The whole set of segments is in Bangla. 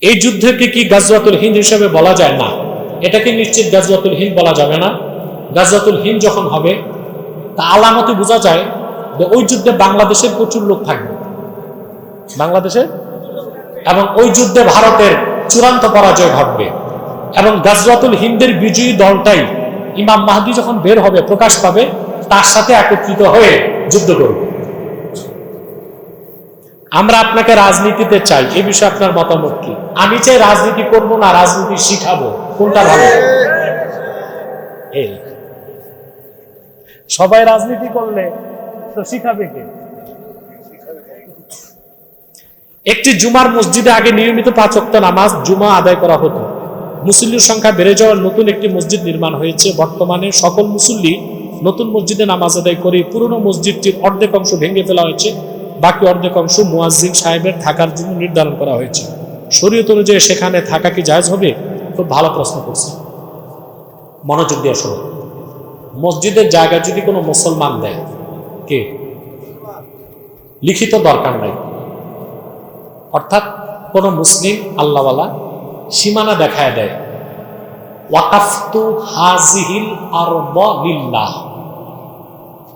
এই যুদ্ধকে কি গাজওয়াতুল হিন্দ হিসেবে বলা যায় না? এটাকে নিশ্চিত গাজওয়াতুল হিন্দ বলা যাবে না। গাজওয়াতুল হিন্দ যখন হবে, তা আলামতে বোঝা যায় যে ওই যুদ্ধে বাংলাদেশের প্রচুর লোক থাকবে। বাংলাদেশে? এবং ওই যুদ্ধে ভারতের চূড়ান্ত পরাজয় ঘটবে। এবং গাজওয়াতুল হিন্দের বিজয়ী দলটাই ইমাম মাহদি যখন বের হবে, প্রকাশ পাবে, তার সাথে একত্রিত হয়ে যুদ্ধ করবে। আমরা আপনাকে রাজনীতিতে চাই, এ বিষয়ে আপনার মতামত কি? আমি চাই রাজনীতি করব না, রাজনীতি শিখাবো। কোনটা ভালো? এই। সবাই রাজনীতি করলে তো শিখাবে কে? একটি জুমার মসজিদে আগে নিয়মিত পাঁচ নামাজ জুমা আদায় করা হতো। মুসল্লির সংখ্যা বেড়ে যাওয়ার নতুন একটি মসজিদ নির্মাণ হয়েছে। বর্তমানে সকল মুসল্লি নতুন মসজিদে নামাজ আদায় করে পুরনো মসজিদটির অর্ধেক অংশ ভেঙে ফেলা হয়েছে। বাকি অর্ধেক অংশ মুয়াজ্জিন সাহেবের থাকার জন্য নির্ধারণ করা হয়েছে। শরীয়ত অনুযায়ী সেখানে থাকা কি জায়জ হবে? খুব ভালো প্রশ্ন করছে। মনোযোগ দিয়ে শোনো। মসজিদের জায়গা যদি কোনো মুসলমান দেয়, কে? লিখিত দরকার নাই। অর্থাৎ কোন মুসলিম আল্লাহওয়ালা সীমানা দেখায় দেয়, ওয়াকাফতু হাজিহিল আরব লিল্লাহ।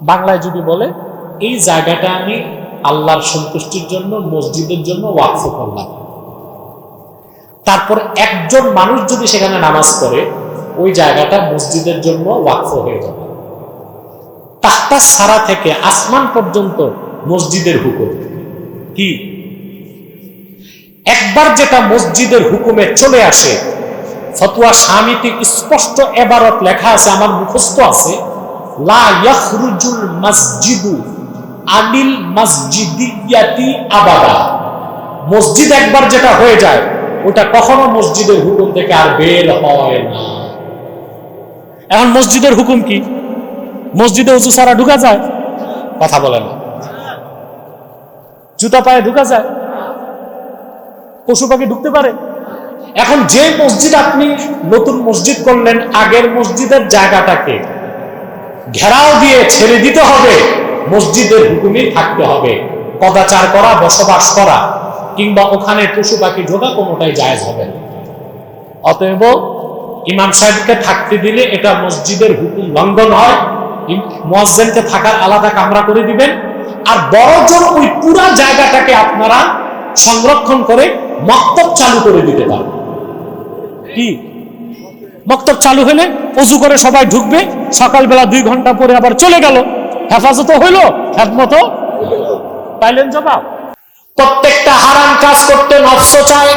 বাংলায় যদি বলে, এই জায়গাটা আমি আল্লাহর সন্তুষ্টির জন্য, মসজিদের জন্য ওয়াকফ করলাম তারপর একজন মানুষ যদি সেখানে নামাজ পড়ে, ওই জায়গাটা মসজিদের জন্য ওয়াকফ হয়ে যাবে। তাহতা সারা থেকে আসমান পর্যন্ত মসজিদের হুকুম। কি? একবার যেটা মসজিদের হুকুমে চলে আসে, ফতুয়া স্বামীতে স্পষ্ট এবারত লেখা আছে, আমার মুখস্থ আছে, লা ইয়াখরুজুল মসজিদু আনিল আবাদা। মসজিদ একবার যেটা হয়ে যায়, ওটা কখনো মসজিদের হুকুম থেকে আর বের হয় না। এখন মসজিদের হুকুম কি? মসজিদে উঁচু সারা ঢুকা যায়? কথা বলে না। জুতা পায়ে ঢুকা যায়? পশু পাখি ঢুকতে পারে? এখন যে মসজিদ আপনি নতুন মসজিদ করলেন, আগের মসজিদের জায়গাটাকে ঘেরাও দিয়ে ছেড়ে দিতে হবে। মসজিদের হুকুমে থাকতে হবে। কদাচার করা, বসবাস করা, কিংবা ওখানে পশু পাখি ঢোকা কোনোটাই জায়জ হবে না। অতএব ইমাম সাহেবকে থাকতে দিলে এটা মসজিদের হুকুম লঙ্ঘন হয়। মোয়াজ্জেনকে থাকার আলাদা কামরা করে দিবেন। আর বড়জন ওই পুরা জায়গাটাকে আপনারা সংরক্ষণ করে মক্তব চালু করে দিতে পারেন কি? মক্তব চালু হলে পশু করে সবাই ঢুকবে, সকালবেলা দুই ঘণ্টা পরে আবার চলে গেল। হেফাজত হইল? হেদমত? পাইলেন জবাব। প্রত্যেকটা হারাম কাজ করতে নফস চায়।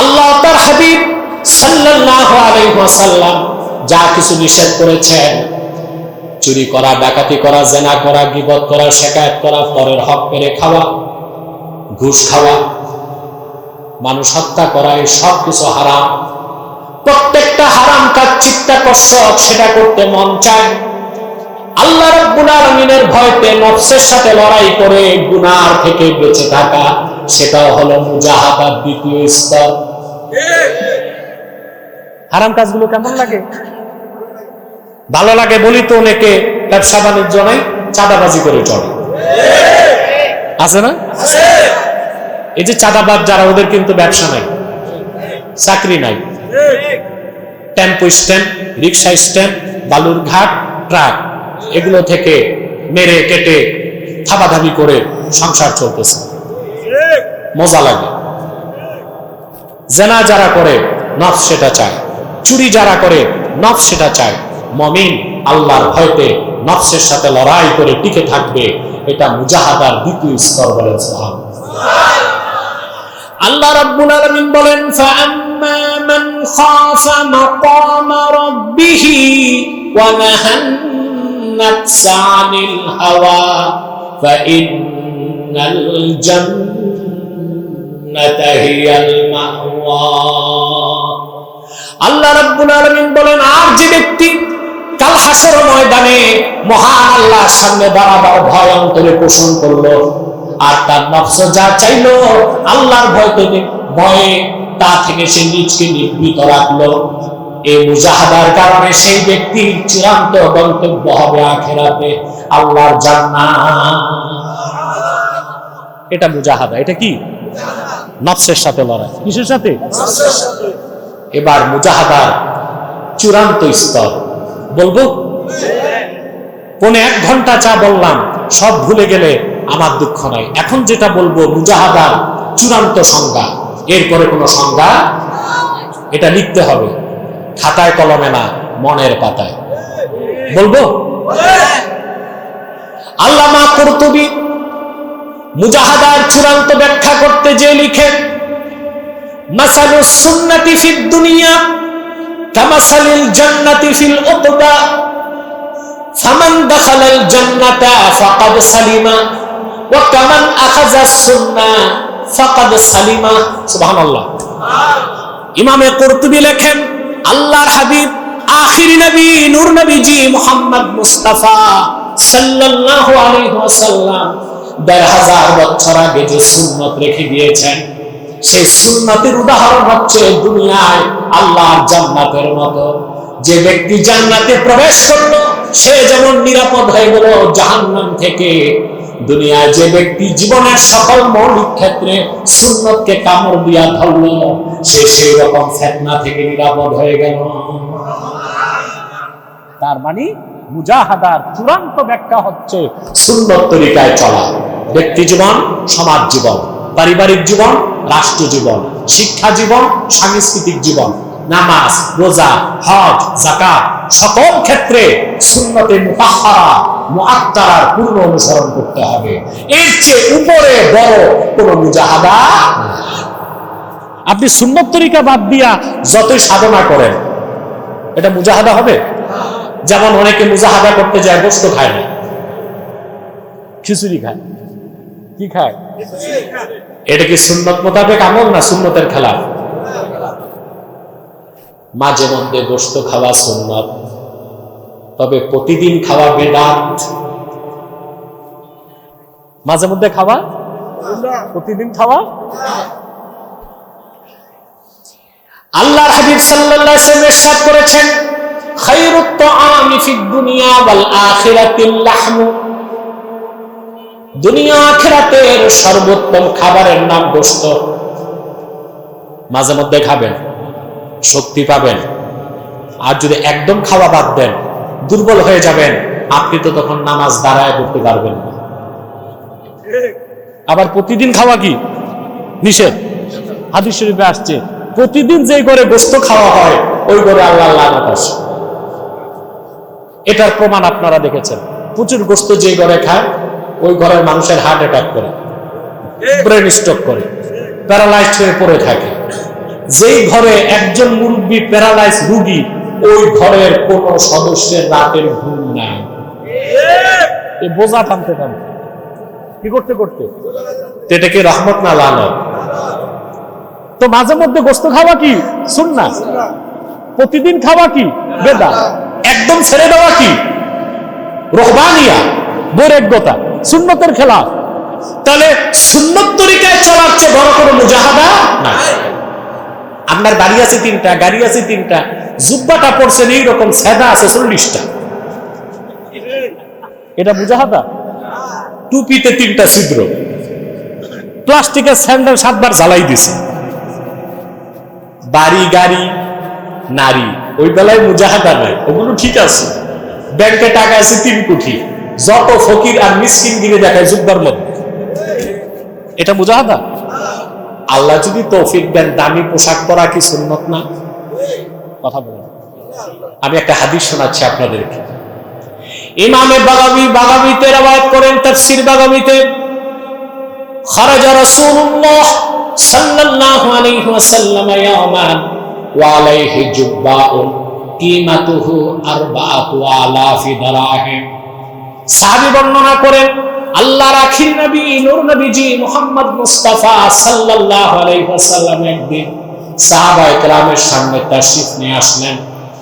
আল্লাহ তার হাবিব সাল্লাল্লাহু আলাইহি ওয়াসাল্লাম যা কিছু নিষেধ করেছেন, চুরি করা, ডাকাতি করা, জেনা করা, গিবত করা, শেকায়ত করা, পরের হক পেরে খাওয়া, ঘুষ খাওয়া, মানুষ হত্যা করা, এই সব কিছু হারাম। প্রত্যেকটা হারাম কাজ চিত্তাকর্ষক, সেটা করতে মন চায়। আল্লাহ রাব্বুল আলামিনের ভয়তে নফসের সাথে লড়াই করে গুনার থেকে বেঁচে থাকা সেটাও হলো মুজাহাদার দ্বিতীয় স্তর। হারাম কাজগুলো কেমন লাগে? ভালো লাগে বলি তো অনেকে ব্যবসা বাণিজ্য নাই চাঁদাবাজি করে চলে আছে না? এই যে চাঁদাবাজ যারা ওদের কিন্তু ব্যবসা নাই চাকরি নাই। টেম্পো স্ট্যান্ড রিক্সা স্ট্যান্ড বালুর ঘাট ট্রাক। এগুলো থেকে মেরে কেটে থাবাধাবি করে সংসার চলতেছে। মজা লাগে। জেনা যারা করে নফ সেটা চায়। চুরি যারা করে নফ সেটা চায়। মমিন আল্লাহর ভয়তে নফসের সাথে লড়াই করে টিকে থাকবে, এটা মুজাহাদার দ্বিতীয় স্তর বলেন আল্লাহ রাব্বুল আলামিন বলেন, ফাআম্মা মান খাফা মাকাম রাব্বিহি ওয়া নাহান নাফসা আনিল হাওয়া ফাইন্নাল জান্নাতা হিয়াল মাওয়া আল্লাহ রাব্বুল আলামিন বলেন, আর যে ব্যক্তি কাল হাসর ময়দানে মহান আল্লাহর সামনে দাঁড়াবার ভয় অন্তরে পোষণ করল, আর তার নফস যা চাইলো, আল্লাহর ভয় থেকে ভয়ে তা থেকে সে নিজকে নিবৃত রাখল। এই মুজাহাদার কারণে সেই ব্যক্তির চূড়ান্ত গন্তব্য হবে আখেরাতে, আল্লাহর জান্নাত। এটা মুজাহাদা, এটা কি? নফসের সাথে লড়াই। কিসের সাথে? এবার মুজাহাদার চূড়ান্ত স্তর। বলব? কোন এক ঘণ্টা চা বললাম, সব ভুলে গেলে আমার দুঃখ নাই। এখন যেটা বলব, মুজাহাদার চূড়ান্ত সংজ্ঞা। এরপরে কোনো সংজ্ঞা? এটা লিখতে হবে। খাতায় কলমে না, মনের পাতায়। বলব? আল্লামা কর্তুবী মুজাহাদার চূড়ান্ত ব্যাখ্যা করতে যে লিখে মাসালুস সুন্নাতি ফিদ দুনিয়া, কামাসালিল জান্নাতি ফিল উকবা ফামান দাখালাল জান্নাতা ফাকাদ ইমামে কুরতুবী লেখেন আল্লাহর হাবিব, আখিরি নবী, নূর নবীজি মুহাম্মদ মুস্তাফা সাল্লাল্লাহু আলাইহি ওয়াসাল্লাম দেড় হাজার বছর আগে যে সুন্নত রেখে দিয়েছেন, সেই সুন্নতের উদাহরণ হচ্ছে দুনিয়ায় আল্লাহর জান্নাতের মতো। যে ব্যক্তি জান্নাতে প্রবেশ করল, সে যেমন নিরাপদ হয়ে গেল জাহান্নাম থেকে দুনিয়ায় যে ব্যক্তি জীবনের সকল মৌলিক ক্ষেত্রে সুন্নতকে কামড় দিয়া ধরল, সে সেই রকম ফেতনা থেকে নিরাপদ হয়ে গেল। তার মানে মুজাহাদার চূড়ান্ত ব্যাখ্যা হচ্ছে সুন্নত তরিকায় চলা। ব্যক্তি জীবন, সমাজ জীবন, পারিবারিক জীবন, রাষ্ট্র জীবন, শিক্ষা জীবন, সাংস্কৃতিক জীবন, নামাজ, রোজা, হজ জাকাত সকল ক্ষেত্রে সুন্নতে মুতাহহারা। মুআত্তারার পূর্ণ অনুসরণ করতে হবে। এর চেয়ে উপরে বড় কোনো মুজাহাদা আপনি তরিকা বাদ দিয়া যতই সাধনা করেন, এটা মুজাহাদা হবে? যেমন অনেকে মুজাহাদা করতে যায়, গোস্ত খায় না। খিচুড়ি খায়। কি খায়? এটা কি সুন্নত মোতাবেক আমল না সুন্নতের খেলা মাঝে মধ্যে গোস্ত খাওয়া সুন্নত। তবে প্রতিদিন খাওয়া বেদাত। মাঝে মধ্যে খাওয়া? প্রতিদিন খাওয়া? আল্লাহর হাবিব সাল্লাল্লাহু আলাইহি ইরশাদ করেছেন খায়রুত তাআমি ফিদ দুনিয়া ওয়াল আখিরাতিল লাহমু। দুনিয়া আখিরাতের সর্বোত্তম খাবারের নাম গোশত। মাঝে মধ্যে খাবেন শক্তি পাবেন। আর যদি একদম খাওয়া বাদ দেন দুর্বল হয়ে যাবেন আপনি তো তখন নামাজ দাঁড়ায় করতে পারবেন না। আবার প্রতিদিন খাওয়া কি? নিষেধ। হাদিস শরীফে আসছে প্রতিদিন যে করে গোস্ত খাওয়া হয় ওই করে আল্লাহ লানত আসে এটার প্রমাণ আপনারা দেখেছেন। প্রচুর গোস্ত যে ঘরে খায় ওই ঘরের মানুষের হার্ট অ্যাটাক করে ব্রেন স্ট্রোক করে প্যারালাইজড হয়ে পড়ে থাকে। যেই ঘরে একজন মুরব্বী প্যারালাইজ রুগী ওই ঘরের কোন সদস্যের রাতের ঘুম নাই। এ বোঝা টানতে টানতে কি করতে করতে? তো এটা কি রহমত না লানত? তো মাঝে মধ্যে গোস্ত খাওয়া কি? শুননা প্রতিদিন খাওয়া কি? বেদা। একদম ছেড়ে দেওয়া কি? রহবানিয়া। বৈরাগ্যতা সুন্নতের খেলা। তাহলে সুন্নত তরিকায় চলার চেয়ে বড় কোনো মুজাহাদা না আপনার বাড়ি আছে তিনটা, গাড়ি আছে তিনটা, জুব্বাটা পড়ছেন এইরকম সেদা আছে চল্লিশটা। এটা মুজাহাদা টুপিতে তিনটা ছিদ্র। প্লাস্টিকের স্যান্ডেল সাতবার জ্বালাই দিছে। বাড়ি, গাড়ি, নারী, ওই বেলায় মুজাহাদা নাই, ওগুলো ঠিক আছে। ব্যাংকে টাকা আছে তিন কোটি। যত ফকির আর মিসকিন গিরে দেখায় জুব্বার মধ্যে। এটা মুজাহাদা? আল্লাহ যদি তৌফিক দেন দামি পোশাক পরা কি সুন্নত না কথা বলেন আমি একটা হাদিস শোনাচ্ছি আপনাদেরকে ইমামে বাগাবি বাগাবিতে রাওয়ায়াত করেন তাফসীর বাগাবিতে خرج رسول الله صلى الله عليه وسلم يوما وعليه جباء قيمته أربعة آلاف دراهم সাহাবী বর্ণনা করেন আল্লাহর আখির নবী নূর নবীজি মুহাম্মদ মুস্তাফা সাল্লাল্লাহু আলাইহি ওয়াসাল্লাম একদিন সাহাবায়ে কেরামের সামনে তাশরিফ নিয়ে আসলেন।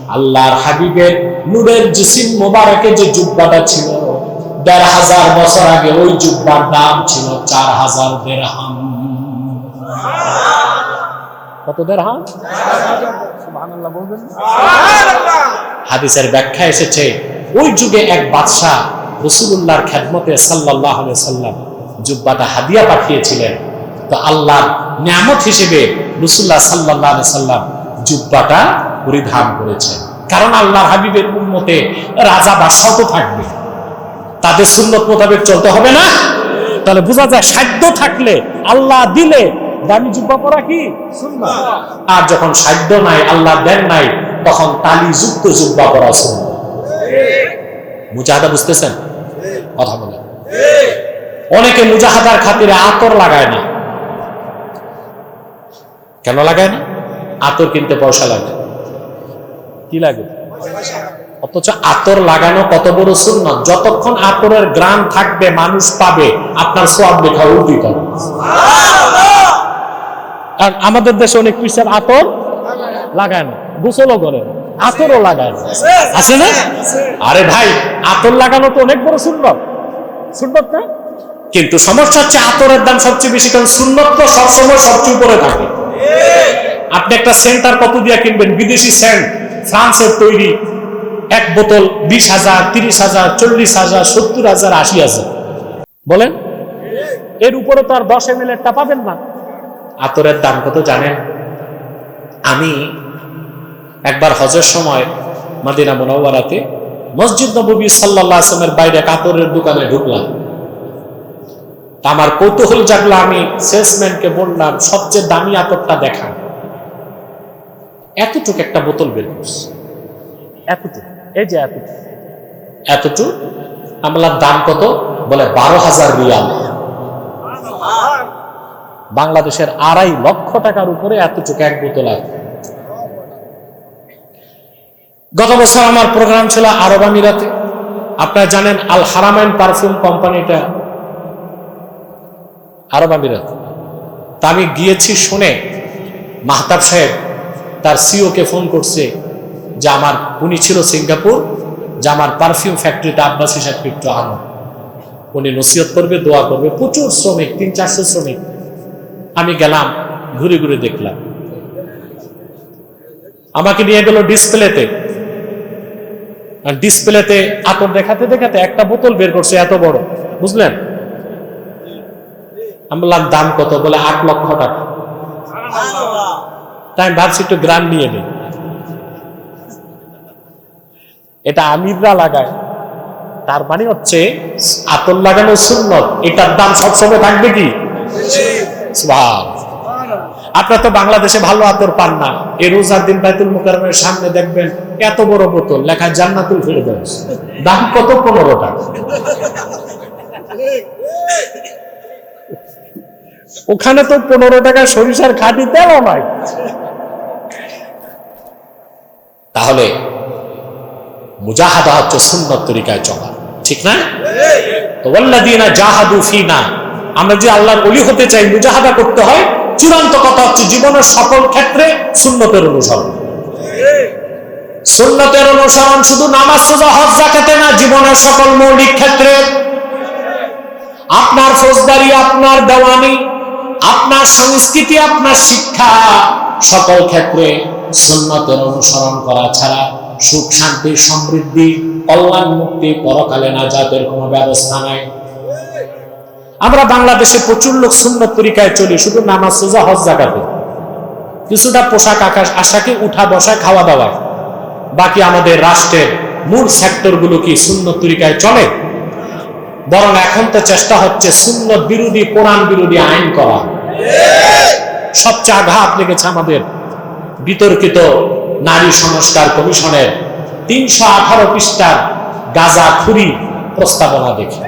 আল্লাহর হাবিবের নূরের জিসিম মোবারকে যে জুব্বাটা ছিল দেড় হাজার বছর আগে ওই জুব্বার দাম ছিল চার হাজার দেড়হাম। কত দেড়হাম? সুবহানাল্লাহ বলবেন হাদিসের ব্যাখ্যা এসেছে ওই যুগে এক বাদশাহ রসুল্লাহর খেদমতে সাল্লাহ সাল্লাম জুব্বাটা হাদিয়া পাঠিয়েছিলেন। তো আল্লাহর নিয়ামত হিসেবে রসুল্লাহ সাল্লাহ সাল্লাম জুব্বাটা পরিধান করেছেন। কারণ আল্লাহর হাবিবের উন্মতে রাজা বাদশাহ তো থাকবে। তাদের সুন্নত মোতাবেক চলতে হবে না। তাহলে বোঝা যায় সাধ্য থাকলে আল্লাহ দিলে দামি জুব্বা পরা কি। আর যখন সাধ্য নাই, আল্লাহ দেন নাই, তখন তালি যুক্ত জুব্বা পরা সুন্নাত। মুজাহাদা বুঝতেছেন? কথা বলে। অনেকে মুজাহাদার খাতিরে আতর লাগায় না। কেন লাগায় না? আতর কিনতে পয়সা লাগে। কি লাগে? অথচ আতর লাগানো কত বড় শূন্য যতক্ষণ আতরের গ্রাম থাকবে, মানুষ পাবে, আপনার সোয়াব লেখা উল্টিত আর আমাদের দেশে অনেক খ্রিস্টান আতর লাগায় না। গোসলও করে না। আতরও লাগায় আছে না? আরে ভাই, আতর লাগানো তো অনেক বড় সুন্নত। সুন্নত না? কিন্তু সমস্যা হচ্ছে আতরের দাম সবচেয়ে বেশি, কারণ সুন্নত তো সবসময় সবচেয়ে উপরে থাকে। আপনি একটা সেন্টার কত দিয়ে কিনবেন? বিদেশি সেন্ট ফ্রান্সের তৈরি এক বোতল বিশ হাজার, তিরিশ হাজার, চল্লিশ হাজার, সত্তর হাজার, আশি হাজার। বলেন? এর উপরে তো আর দশ এম এল পাবেন না। আতরের দাম কত জানেন? আমি একবার হজের সময় মাদিনা মোনাওয়ারাতে মসজিদ নবী সাল্লাহ আসলামের বাইরে কাপড়ের দোকানে ঢুকলাম। আমার কৌতূহল জাগলো আমি সেলসম্যানকে বললাম সবচেয়ে দামি আতরটা দেখান। এতটুক একটা বোতল বের করছে। এতটুক? এই যে এতটুক। এতটুক? আমলার দাম কত? বলে বারো হাজার রিয়াল। বাংলাদেশের আড়াই লক্ষ টাকার উপরে এতটুকু এক বোতল আছে। গত বছর আমার প্রোগ্রাম ছিল আরব আমিরাতে আপনারা জানেন আল হারামাইন পারফিউম কোম্পানিটা আরব আমিরাত তা আমি গিয়েছি শুনে মাহতাব সাহেব তার সিওকে ফোন করছে যে আমার উনি ছিল সিঙ্গাপুর, যে আমার পারফিউম ফ্যাক্টরিটা আব্বাসী সাহেব একটু আনো। উনি নসিহত করবে, দোয়া করবে। প্রচুর শ্রমিক, তিন চারশো শ্রমিক। আমি গেলাম, ঘুরে ঘুরে দেখলাম। আমাকে নিয়ে গেল ডিসপ্লেতে আর ডিসপ্লেতে আতর দেখাতে দেখাতে একটা বোতল বের করছে এত বড়। বুঝলেন? আমি বললাম দাম কত? বলে আট লক্ষ টাকা। তাই আমি ভাবছি একটু গ্রাম নিয়ে নিই। এটা আমিররা লাগায়। তার মানে হচ্ছে আতর লাগানো সুন্নত। এটার দাম সবসময় থাকবে কি। আপনার তো বাংলাদেশে ভালো আতর পান না। এই রোজার দিন বাইতুল মুকাররমের সামনে দেখবেন এত বড় বোতল লেখা জান্নাতুল ফেরদৌস দাম কত? পনেরো টাকা। ওখানে তো পনেরো টাকা সরিষার খাঁটি তেলও নাই। তাহলে মুজাহাদা হচ্ছে সুন্দর তরিকায় চলা। ঠিক না? তো ওয়াল্লাযীনা জাহাদু ফিনা। আমরা যে আল্লাহর ওলি হতে চাই মুজাহাদা করতে হয় চূড়ান্ত কথা হচ্ছে জীবনের সকল ক্ষেত্রে সুন্নতের অনুসরণ। সুন্নতের অনুসরণ শুধু নামাজ, সোজা, হজ জাকাতে না, জীবনের সকল মৌলিক ক্ষেত্রে। আপনার ফৌজদারি, আপনার দেওয়ানি, আপনার সংস্কৃতি, আপনার শিক্ষা সকল ক্ষেত্রে সুন্নতের অনুসরণ করা ছাড়া সুখ, শান্তি, সমৃদ্ধি, কল্যাণ, মুক্তি, পরকালে নাজাতের কোনো ব্যবস্থা নাই। আমরা বাংলাদেশে প্রচুর লোক সুন্নত তরিকায় চলি, শুধু নামাজ সোজা হজ জাগাতে কিছুটা পোশাক আকাশ আশাকে উঠা বসা খাওয়া দাওয়া। বাকি আমাদের রাষ্ট্রের মূল সেক্টরগুলো কি সুন্নত তরিকায় চলে? বরং এখন তো চেষ্টা হচ্ছে সুন্নত বিরোধী, কোরআন বিরোধী আইন করা। সবচেয়ে আঘাত লেগেছে আমাদের বিতর্কিত নারী সংস্কার কমিশনের তিনশো আঠারো পৃষ্ঠার গাজা খুরি প্রস্তাবনা দেখে।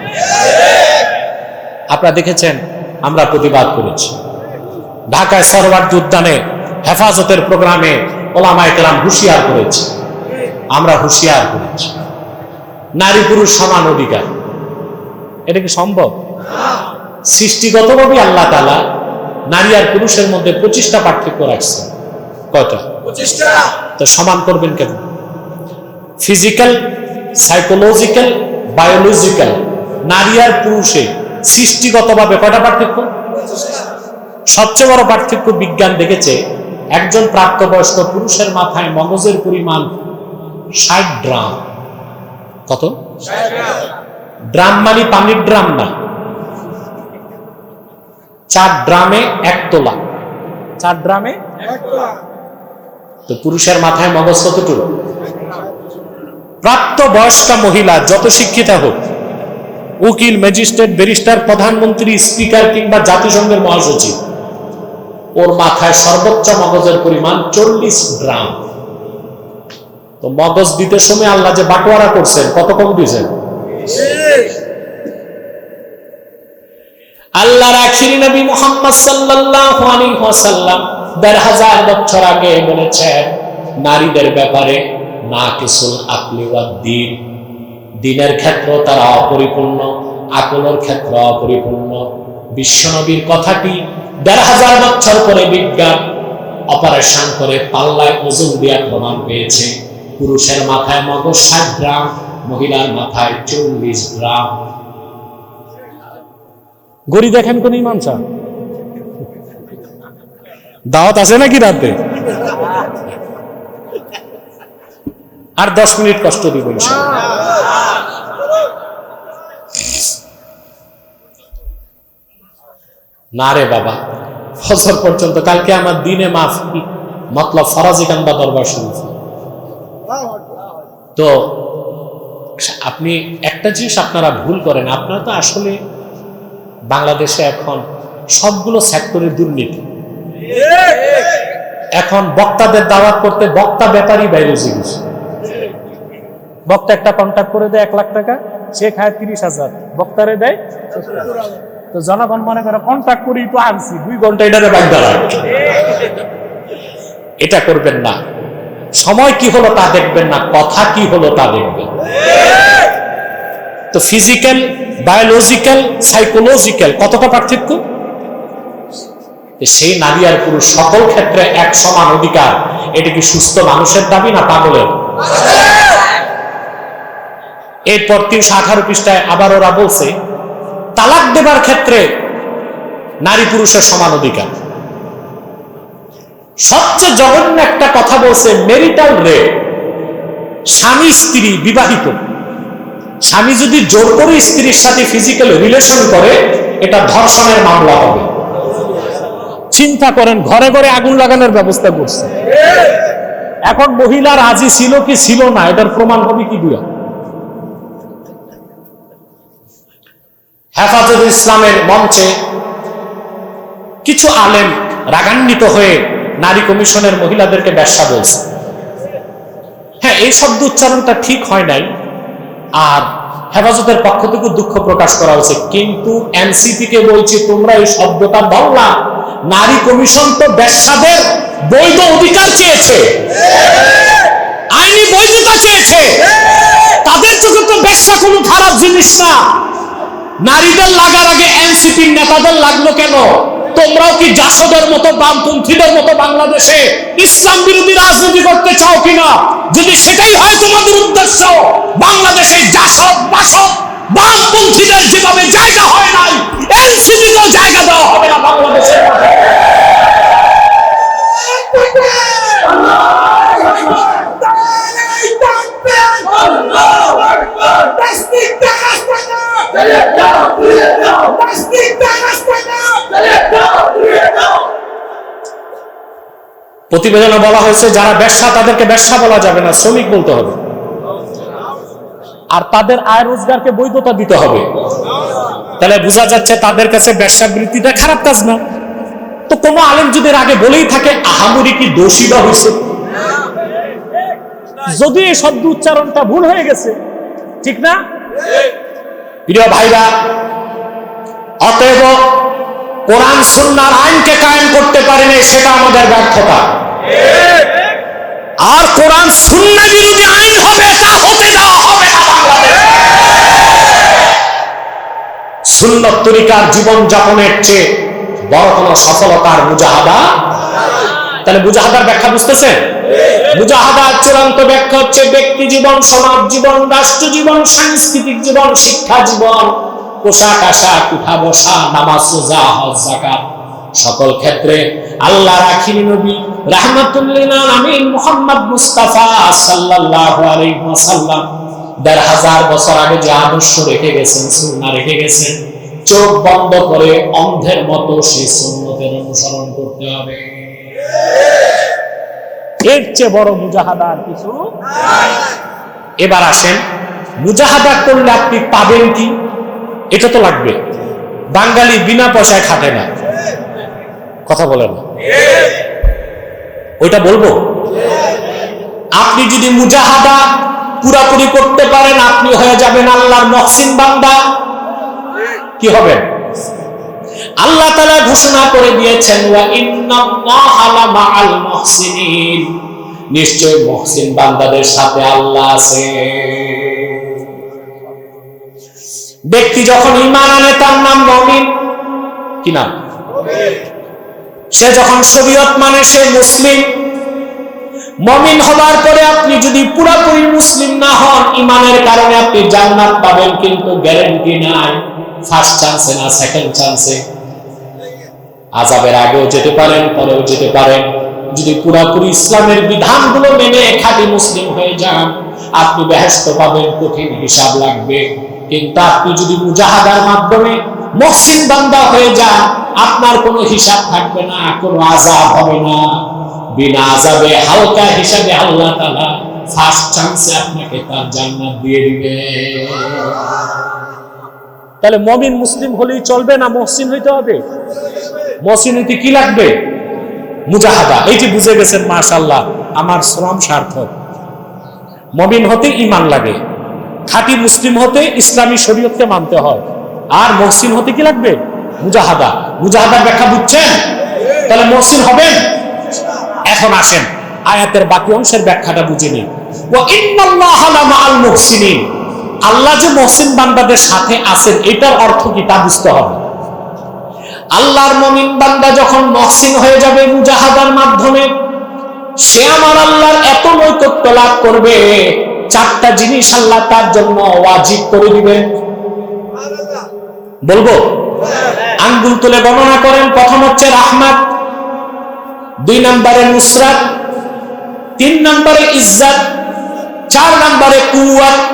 আপনারা দেখেছেন আমরা প্রতিবাদ করেছি। ঢাকায় সরওয়ার্দী উদ্যানে হেফাজতের প্রোগ্রামে ওলামায় কেরাম হুঁশিয়ার করেছি। আমরা হুঁশিয়ার করেছি। নারী পুরুষ সমান অধিকার। এটা কি সম্ভব? সৃষ্টিগতভাবে আল্লাহ তালা নারী আর পুরুষের মধ্যে পঁচিশটা পার্থক্য রাখছে কয়টা? তো সমান করবেন কেন? ফিজিক্যাল সাইকোলজিক্যাল বায়োলজিক্যাল নারী আর পুরুষে সৃষ্টিগতভাবে কয়টা পার্থক্য? সবচেয়ে বড় পার্থক্য বিজ্ঞান দেখেছে, একজন প্রাপ্তবয়স্ক পুরুষের মাথায় মগজের পরিমাণ ষাট ড্রাম কত? ড্রাম মানে পানির ড্রাম না। চার ড্রামে এক তোলা। চার ড্রামে তো পুরুষের মাথায় মগজ কতটুকু? প্রাপ্ত বয়স্কা মহিলা যত শিক্ষিতা হোক উকিল, ম্যাজিস্ট্রেট, ব্যারিস্টার, প্রধানমন্ত্রী, স্পিকার কিংবা জাতিসংঘের মহাসচিব। ওর মাথায় সর্বোচ্চ মগজের পরিমাণ চল্লিশ গ্রাম। তো মগজ দিতে সময় আল্লাহ যে বাটোয়ারা করছেন, কত কম দিয়েছেন? আল্লাহ রাখির নবী মোহাম্মদ সাল্লাল্লাহু আলাইহি ওয়াসাল্লাম দেড় হাজার বছর আগে বলেছেন, নারীদের ব্যাপারে না কিসুল আকলি ওয়া দিন। দিনের ক্ষেত্র তারা অপরিপূর্ণ আকলের ক্ষেত্র অপরিপূর্ণ। বিশ্বনবীর কথাটি দেড় হাজার বছর পরে বিজ্ঞান অপারেশন করে পাল্লায় ওজন দেওয়ার প্রমাণ পেয়েছে। পুরুষের মাথায় মগজ ষাট গ্রাম, মহিলার মাথায় চল্লিশ গ্রাম। গড়ি দেখেন কোন ইমাম সাহেব? দাওয়াত আছে নাকি রাতে? আর দশ মিনিট কষ্ট দিব ইনশাআল্লাহ। না রে বাবা, ফজর পর্যন্ত কালকে আমার দিনে মাফ মতলব ফরাজি কান্দা দরবার শরীফ। তো আপনি একটা জিনিস আপনারা ভুল করেন, আপনারা তো আসলে বাংলাদেশে এখন সবগুলো সেক্টরে দুর্নীতি। এখন বক্তাদের দাওয়াত করতে বক্তা ব্যাপারই বাইরে জিনিস বক্তা একটা কন্ট্যাক্ট করে দেয় এক লাখ টাকা, সে খায় তিরিশ হাজার, বক্তারে দেয় তো জনগণ মনে করে কন্ট্যাক্ট করি তো আনছি। দুই ঘণ্টা বাইক দাঁড়ায় এটা করবেন না। সময় কি হলো তা দেখবেন না, কথা কি হলো তা দেখবেন। তো ফিজিক্যাল বায়োলজিক্যাল সাইকোলজিক্যাল কতটা পার্থক্য? সেই নারী আর পুরুষ সকল ক্ষেত্রে এক সমান অধিকার, এটা কি সুস্থ মানুষের দাবি না পাগলের? এরপর তিনশো আঠারো পৃষ্ঠায় আবার ওরা বলছে তালাক দেবার ক্ষেত্রে নারী পুরুষের সমান অধিকার। সবচেয়ে জঘন্য একটা কথা বলছে মেরিটাল রে, স্বামী স্ত্রী বিবাহিত। স্বামী যদি জোর করে স্ত্রীর সাথে ফিজিক্যাল রিলেশন করে, এটা ধর্ষণের মামলা হবে। চিন্তা করেন, ঘরে ঘরে আগুন লাগানোর ব্যবস্থা করছে। এখন মহিলা রাজি ছিল কি ছিল না, এটার প্রমাণ হবে কি দিয়া হেফাজত ইসলামের মঞ্চে কিছু আলেম রাগান্বিত হয়ে নারী কমিশনের মহিলাদেরকে ব্যবসা বলছে। হ্যাঁ এই শব্দ উচ্চারণটা ঠিক হয় নাই, আর হেফাজতের পক্ষ থেকে দুঃখ প্রকাশ করা হয়েছে। কিন্তু এনসিপি কে বলছি, তোমরা এই শব্দটা বললা নারী কমিশন তো ব্যবসাদের বৈধ অধিকার চেয়েছে। আইনি বৈধতা চেয়েছে। তাদের চোখে তো ব্যবসা কোনো খারাপ জিনিস না। নারীদের লাগার আগে এনসিপির নেতাদের লাগল কেন? তোমরাও কি জাসদের মতো, বামপন্থীদের মতো বাংলাদেশে ইসলাম বিরোধী রাজনীতি করতে চাও কিনা? যদি সেটাই হয়, তোমাদের উদ্দেশ্য, বাংলাদেশে জাসদ, বাসদ, বামপন্থীদের যেভাবে জায়গা হয় নাই এনসিপিতেও জায়গা দেওয়া হবে না বাংলাদেশের মাঠে। প্রতিবেদনে বলা হয়েছে, যারা ব্যবসা, তাদেরকে ব্যবসা বলা যাবে না, শ্রমিক বলতে হবে। আর তাদের আয় রোজগারকে বৈধতা দিতে হবে। তাহলে বোঝা যাচ্ছে তাদের কাছে ব্যবসা বৃত্তিটা খারাপ কাজ না। তো কোন আলেম যদি আগে বলেই থাকে, আহামরি কি দোষী বা হয়েছে যদি এই শব্দ উচ্চারণটা ভুল হয়ে গেছে ঠিক না? প্রিয় ভাইরা, অতএব কোরআন সুন্নার আইনকে কায়েম করতে পারেনি সেটা আমাদের ব্যর্থতা। আর কোরআন সুন্না বিরোধী আইন হবে, তা হতে দেওয়া হবে না সুন্নত তরিকার জীবন যাপনের চেয়ে বড় কোনো সফলতার মুজাহাদা তাহলে মুজাহাদার ব্যাখ্যা বুঝতেছেন? মুজাহাদার চূড়ান্ত ব্যাখ্যা হচ্ছে ব্যক্তি জীবন, সমাজ জীবন, রাষ্ট্র জীবন, সাংস্কৃতিক জীবন, শিক্ষা জীবন, পোশাক, আশাক, উঠা, বসা, নামাজ, রোজা, হজ, যাকাত। সকল ক্ষেত্রে আল্লাহ রাখিনি নবী রাহমাতুল্লিল আলামিন মুহাম্মদ মুস্তাফা সাল্লাল্লাহু আলাইহি ওয়াসাল্লাম। দেড় হাজার বছর আগে যে আদর্শ রেখে গেছেন, সুন্নাহ রেখে গেছেন, চোখ বন্ধ করে অন্ধের মতো সেই সুন্নতের অনুসরণ করতে হবে। এর চেয়ে বড় মুজাহাদা আর কিছু এবার আসেন, মুজাহাদা করলে আপনি পাবেন কি? এটা তো লাগবে। বাঙালি বিনা পয়সায় খাটে না। কথা বলেন। ওইটা বলব? আপনি যদি মুজাহাদা পুরাপুরি করতে পারেন, আপনি হয়ে যাবেন আল্লাহর মহসিন বান্দা। কি হবেন আল্লাহ তাআলা ঘোষণা করে দিয়েছেন নিশ্চয় মুহসিন বান্দাদের সাথে আল্লাহ আছে। ব্যক্তি যখন ঈমান আনে, তার নাম মুমিন। কি নাম? সে যখন শরীয়ত মানে সে মুসলিম। মমিন হবার পরে আপনি যদি পুরাপুরি মুসলিম না হন ইমানের কারণে আপনি জান্নাত পাবেন, কিন্তু গ্যারান্টি নাই? ফার্স্ট চান্সে না সেকেন্ড চান্সে আজাবের আগেও যেতে পারেন, পরেও যেতে পারেন। যদি পুরাপুরি ইসলামের বিধানগুলো মেনে খাঁটি মুসলিম হয়ে যান, আপনি বেহেস্ত পাবেন, কঠিন হিসাব লাগবে। কিন্তু আপনি যদি মুজাহাদার মাধ্যমে মহসিন বান্দা হয়ে যান, আপনার কোনো হিসাব থাকবে না, কোনো আজাব হবে না। বিনা আজাবে হালকা হিসাবে আল্লাহ তাআলা ফার্স্ট চান্সে আপনাকে তার জান্নাত দিয়ে দিবে। তাহলে মমিন মুসলিম হলেই চলবে না মহসিন হইতে হবে? মহসিন হইতে কি লাগবে? মুজাহাদা। এই যে বুঝে গেছেন মাশাল্লাহ আমার শ্রম সার্থক। মমিন হতে ইমান লাগে। খাঁটি মুসলিম হতে ইসলামী শরীয়তকে মানতে হয়। আর মহসিন হতে কি লাগবে? মুজাহাদা। মুজাহাদার ব্যাখ্যা বুঝছেন? তাহলে মহসিন হবেন? এখন আসেন। আয়াতের বাকি অংশের ব্যাখ্যাটা বুঝে নিন। ওয়া ইন্নাল্লাহা লামাআল মুহসিনিন। আল্লাহ যে মহসিন বান্দাদের সাথে আছেন, এটার অর্থ কি তা বুঝতে হবে। আল্লাহর মমিন বান্দা যখন মহসিন হয়ে যাবে মুজাহাদার মাধ্যমে, সে আমার আল্লাহর এত নৈকট্য লাভ করবে, চারটা জিনিস আল্লাহ তার জন্য ওয়াজিব করে দিবেন বলব? আঙ্গুল তুলে গণনা করেন, প্রথম হচ্ছে রাহমাত, দুই নম্বরে নুসরাত, তিন নম্বরে ইজ্জাত, চার নম্বরে কুয়াত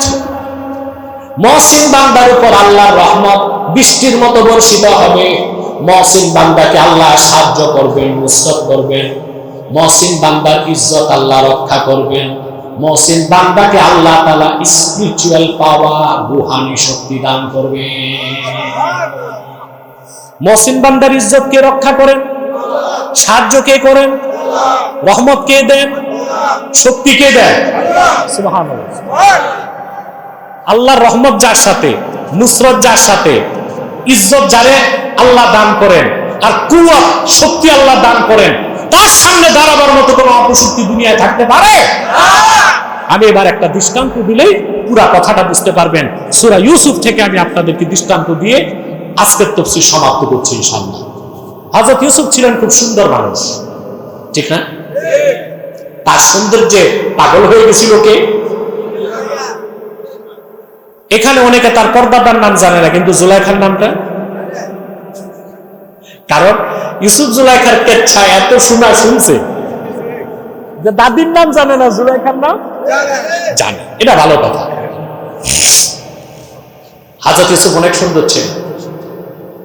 মহসিন বান্দার উপর আল্লাহর রহমত বৃষ্টির মতো বর্ষিত হবে। মহসিন বান্দাকে আল্লাহ সাহায্য করবেন নুসরত করবেন। মহসিন বান্দার ইজ্জত আল্লাহ রক্ষা করবেন। মহসিন বান্দাকে আল্লাহ তালা স্পিরিচুয়াল পাওয়ার রুহানি শক্তি দান করবে মহসিন বান্দার ইজ্জত কে রক্ষা করেন? সাহায্য কে করেন? রহমত কে দেন? শক্তি কে দেন? সুবহানাল্লাহ। আল্লাহর রহমত যার সাথে, নুসরত যার সাথে, ইজ্জত যারে আল্লাহ দান করেন আর কুয়া শক্তি আল্লাহ দান করেন, তার সামনে দাঁড়াবার মতো কোনো অপশক্তি দুনিয়ায় থাকতে পারে? আমি এবার একটা দৃষ্টান্ত দিলেই পুরা কথাটা বুঝতে পারবেন। সুরা ইউসুফ থেকে আমি আপনাদেরকে দৃষ্টান্ত দিয়ে আজকের তফসিল সমাপ্ত করছি ইনশাল্লাহ হজরত ইউসুফ ছিলেন খুব সুন্দর মানুষ। ঠিক না? তার সৌন্দর্যে পাগল হয়ে গেছিল কে? এখানে অনেকে তার পর্দাদার নাম জানে না, কিন্তু জুলাইখার নামটা? কারণ ইউসুফ জুলাইখার কেচ্ছা এত শোনা শুনছে যে দাদির নাম জানে না, জুলাইখার নাম? জানে। এটা ভালো কথা। হাজরত ইউসুফ অনেক সুন্দর ছিল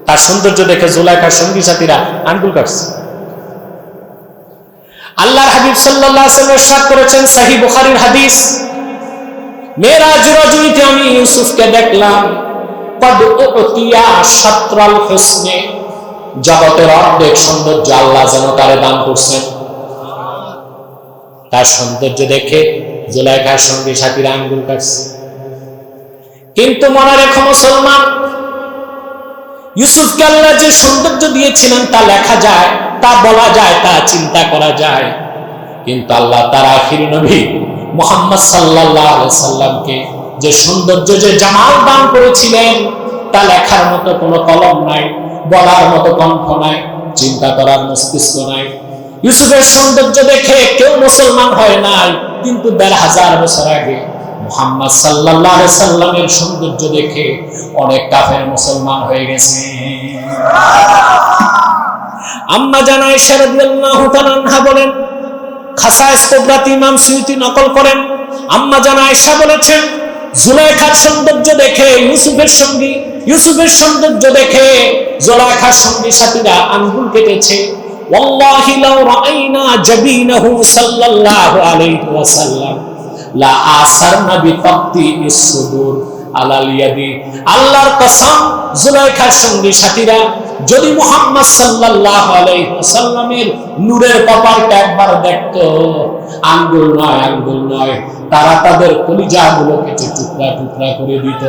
তার সৌন্দর্য দেখে জুলাইখার সঙ্গী সাথীরা আঙ্গুল কাটছে। আল্লাহর হাবিব আলাইহি করেছেন সহিহ বুখারীর হাদিস। মেরা জুরাজুইতে আমি ইউসুফকে দেখলাম। কদ জগতের অর্ধেক সৌন্দর্য আল্লাহ যেন তারে দান করছেন। তার সৌন্দর্য দেখে জুলাইখার সঙ্গে সাথীরা আঙ্গুল কাটছে। কিন্তু মনে রেখো মুসলমান, ইউসুফকে আল্লাহ যে সৌন্দর্য দিয়েছিলেন তা লেখা যায়, তা বলা যায়, তা চিন্তা করা যায়। কিন্তু আল্লাহ তার আখির নবী মোহাম্মদ সাল্লাহ সাল্লামকে যে সৌন্দর্য, যে জামাল দান করেছিলেন, তা লেখার মতো কোনো কলম নাই, বলার মতো কণ্ঠ নাই, চিন্তা করার মস্তিষ্ক নাই। ইউসুফের সৌন্দর্য দেখে কেউ মুসলমান হয় নাই, কিন্তু দেড় হাজার বছর আগে মোহাম্মদ সাল্লাহ সাল্লামের সৌন্দর্য দেখে অনেক কাফের মুসলমান হয়ে গেছে। আম্মা জানায় শারদিয়াল্লাহু তাআলা বলেন খাসায়স ইমাম সিউতি নকল করেন। আম্মা জানা বলেছেন, জুলাইখার সৌন্দর্য দেখে ইউসুফের সঙ্গী, ইউসুফের সৌন্দর্য দেখে জোলাইখার সঙ্গী সাথীরা আঙ্গুল কেটেছে। ওয়াল্লাহি লাউ রাআইনা জাবিনাহু সাল্লাল্লাহু আলাইহি ওয়াসাল্লাম। লা আসারনা ইসসুদুর আলাল ইয়াদি। আল্লাহর কসম, জুলাইখার সঙ্গী সাথীরা যদি মুহাম্মদ সাল্লাল্লাহু আলাইহি ওয়াসাল্লামের নূরের কপালটা একবার দেখত, আঙ্গুল নয় আঙ্গুল নয়, তারা তাদের কলিজাগুলোকে টুকরা টুকরা করে দিত।